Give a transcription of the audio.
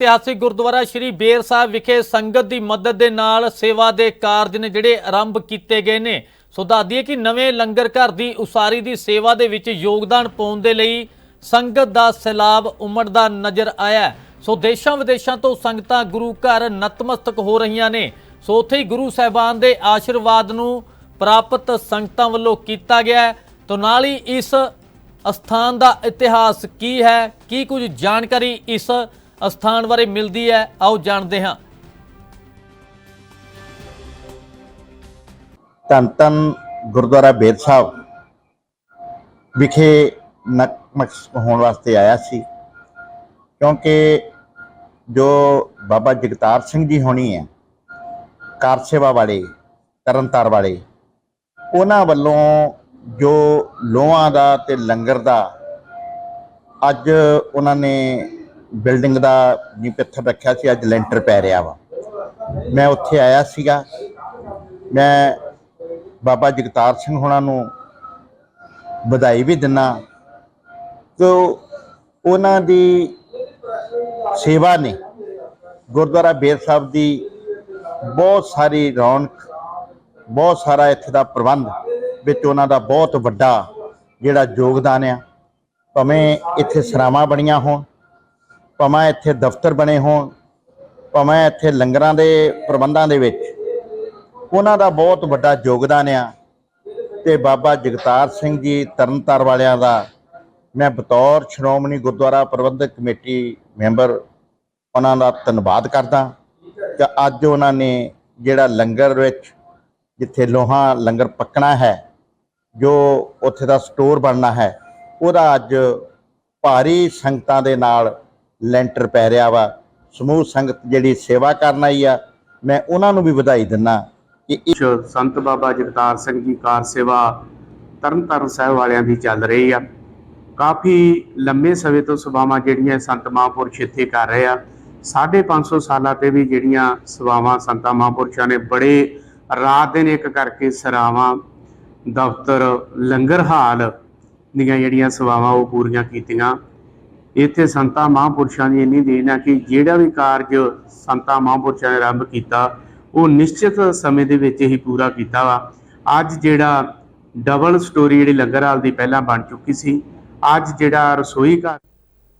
ਇਤਿਹਾਸਿਕ ਗੁਰਦੁਆਰਾ ਸ਼੍ਰੀ ਬੇਰ ਸਾਹਿਬ ਵਿਖੇ ਸੰਗਤ ਦੀ ਮਦਦ ਦੇ ਨਾਲ ਸੇਵਾ ਦੇ ਕਾਰਜ ਨੇ ਜਿਹੜੇ ਆਰੰਭ ਕੀਤੇ ਗਏ ਨੇ। ਸੋ ਦੱਸਦੀਏ ਕਿ ਨਵੇਂ ਲੰਗਰ ਘਰ ਦੀ ਉਸਾਰੀ ਦੀ ਸੇਵਾ ਦੇ ਵਿੱਚ ਯੋਗਦਾਨ ਪਾਉਣ ਦੇ ਲਈ ਸੰਗਤ ਦਾ ਸੈਲਾਬ ਉਮੜਦਾ ਨਜ਼ਰ ਆਇਆ ਸੋ ਦੇਸ਼ਾਂ ਵਿਦੇਸ਼ਾਂ ਤੋਂ ਸੰਗਤਾਂ ਗੁਰੂ ਘਰ ਨਤਮਸਤਕ ਹੋ ਰਹੀਆਂ ਨੇ। ਸੋ ਉੱਥੇ ਹੀ ਗੁਰੂ ਸਾਹਿਬਾਨ ਦੇ ਆਸ਼ੀਰਵਾਦ ਨੂੰ ਪ੍ਰਾਪਤ ਸੰਗਤਾਂ ਵੱਲੋਂ ਕੀਤਾ ਗਿਆ ਹੈ। ਨਾਲ ਹੀ ਇਸ ਅਸਥਾਨ ਦਾ ਇਤਿਹਾਸ ਕੀ ਹੈ? ਕੀ ਕੁਝ ਜਾਣਕਾਰੀ ਇਸ ਅਸਥਾਨ ਬਾਰੇ ਮਿਲਦੀ ਹੈ। ਆਓ ਜਾਣਦੇ ਹਾਂ। ਧੰਨ ਧੰਨ ਗੁਰਦੁਆਰਾ ਬੇਰ ਸਾਹਿਬ ਵਿਖੇ ਨਤਮਸਤਕ ਹੋਣ ਵਾਸਤੇ ਆਇਆ ਸੀ। ਕਿਉਂਕਿ ਜੋ ਬਾਬਾ ਜਗਤਾਰ ਸਿੰਘ ਜੀ ਹੋਣੀ ਹੈ, ਕਾਰ ਸੇਵਾ ਵਾਲੇ, ਤਰਨਤਾਰ ਵਾਲੇ, ਉਹਨਾਂ ਵੱਲੋਂ ਜੋ ਲੋਹਾਂ ਦਾ ਤੇ ਲੰਗਰ ਦਾ ਅੱਜ ਉਹਨਾਂ ਨੇ ਬਿਲਡਿੰਗ ਦਾ ਨੀ ਪੱਥਰ ਰੱਖਿਆ ਸੀ, ਅੱਜ ਲੈਂਟਰ ਪੈ ਰਿਹਾ ਵਾ। ਮੈਂ ਉੱਥੇ ਆਇਆ ਸੀਗਾ। ਮੈਂ ਬਾਬਾ ਜਗਤਾਰ ਸਿੰਘ ਹੋਣਾ ਨੂੰ ਵਧਾਈ ਵੀ ਦਿੰਨਾ। ਕਿ ਉਹਨਾਂ ਦੀ ਸੇਵਾ ਨੇ, ਗੁਰਦੁਆਰਾ ਬੇਰ ਸਾਹਿਬ ਦੀ ਬਹੁਤ ਸਾਰੀ ਰੌਣਕ, ਬਹੁਤ ਸਾਰਾ ਇੱਥੇ ਦਾ ਪ੍ਰਬੰਧ ਵਿੱਚ ਉਹਨਾਂ ਦਾ ਬਹੁਤ ਵੱਡਾ ਜਿਹੜਾ ਯੋਗਦਾਨ ਆ। ਭਾਵੇਂ ਇੱਥੇ ਸਰਾਵਾਂ ਬਣੀਆਂ ਹੋਣ ਭਾਵੇਂ ਇੱਥੇ ਦਫ਼ਤਰ ਬਣੇ ਹੋਣ, ਭਾਵੇਂ ਇੱਥੇ ਲੰਗਰਾਂ ਦੇ ਪ੍ਰਬੰਧਾਂ ਦੇ ਵਿੱਚ, ਉਹਨਾਂ ਦਾ ਬਹੁਤ ਵੱਡਾ ਯੋਗਦਾਨ ਆ। ਤੇ ਬਾਬਾ ਜਗਤਾਰ ਸਿੰਘ ਜੀ ਤਰਨਤਾਰ ਵਾਲਿਆਂ ਦਾ ਮੈਂ ਬਤੌਰ ਸ਼੍ਰੋਮਣੀ ਗੁਰਦੁਆਰਾ ਪ੍ਰਬੰਧਕ ਕਮੇਟੀ ਮੈਂਬਰ ਉਹਨਾਂ ਦਾ ਧੰਨਵਾਦ ਕਰਦਾ। ਕਿ ਅੱਜ ਉਹਨਾਂ ਨੇ ਜਿਹੜਾ ਲੰਗਰ ਵਿੱਚ, ਜਿੱਥੇ ਲੋਹਾ ਲੰਗਰ ਪੱਕਣਾ ਹੈ, ਜੋ ਉੱਥੇ ਦਾ ਸਟੋਰ ਬਣਨਾ ਹੈ, ਉਹਦਾ ਅੱਜ ਭਾਰੀ ਸੰਗਤਾਂ ਦੇ ਨਾਲ ਲੈਂਟਰ ਪੈ ਰਿਹਾ ਵਾ। ਸਮੂਹ ਸੰਗਤ ਜਿਹੜੀ ਸੇਵਾ ਕਰਨ ਆਈ ਆ, ਮੈਂ ਉਹਨਾਂ ਨੂੰ ਵੀ ਵਧਾਈ ਦਿੰਦਾ ਕਿ ਵਿੱਚ ਸੰਤ ਬਾਬਾ ਜਗਤਾਰ ਸਿੰਘ ਜੀ ਕਾਰ ਸੇਵਾ ਤਰਨਤਾਰਨ ਸਾਹਿਬ ਵਾਲਿਆਂ ਦੀ ਚੱਲ ਰਹੀ ਆ। ਕਾਫੀ ਲੰਮੇ ਸਮੇਂ ਤੋਂ ਸੇਵਾਵਾਂ ਜਿਹੜੀਆਂ ਸੰਤ ਮਹਾਂਪੁਰਸ਼ ਇੱਥੇ ਕਰ ਰਹੇ ਆ। 550 ਸਾਲਾਂ ਤੇ ਵੀ ਜਿਹੜੀਆਂ ਸੇਵਾਵਾਂ ਸੰਤਾਂ ਮਹਾਂਪੁਰਸ਼ਾਂ ਨੇ ਬੜੇ ਰਾਤ ਦਿਨ ਇੱਕ ਕਰਕੇ ਸਰਾਵਾਂ, ਦਫ਼ਤਰ, ਲੰਗਰ ਹਾਲ ਦੀਆਂ ਜਿਹੜੀਆਂ ਸੇਵਾਵਾਂ ਉਹ ਪੂਰੀਆਂ ਕੀਤੀਆਂ। ਇੱਥੇ ਸੰਤਾਂ ਮਹਾਂਪੁਰਸ਼ਾਂ ਦੀ ਇੰਨੀ ਦੇਣ ਆ ਕਿ ਜਿਹੜਾ ਵੀ ਕਾਰਜ ਸੰਤਾਂ ਮਹਾਂਪੁਰਸ਼ਾਂ ਨੇ ਆਰੰਭ ਕੀਤਾ, ਉਹ ਨਿਸ਼ਚਿਤ ਸਮੇਂ ਦੇ ਵਿੱਚ ਹੀ ਪੂਰਾ ਕੀਤਾ ਵਾ। ਅੱਜ ਜਿਹੜਾ ਡਬਲ ਸਟੋਰੀ ਜਿਹੜੀ ਲੰਗਰਵਾਲ ਦੀ ਪਹਿਲਾਂ ਬਣ ਚੁੱਕੀ ਸੀ, ਅੱਜ ਜਿਹੜਾ ਰਸੋਈ ਘਰ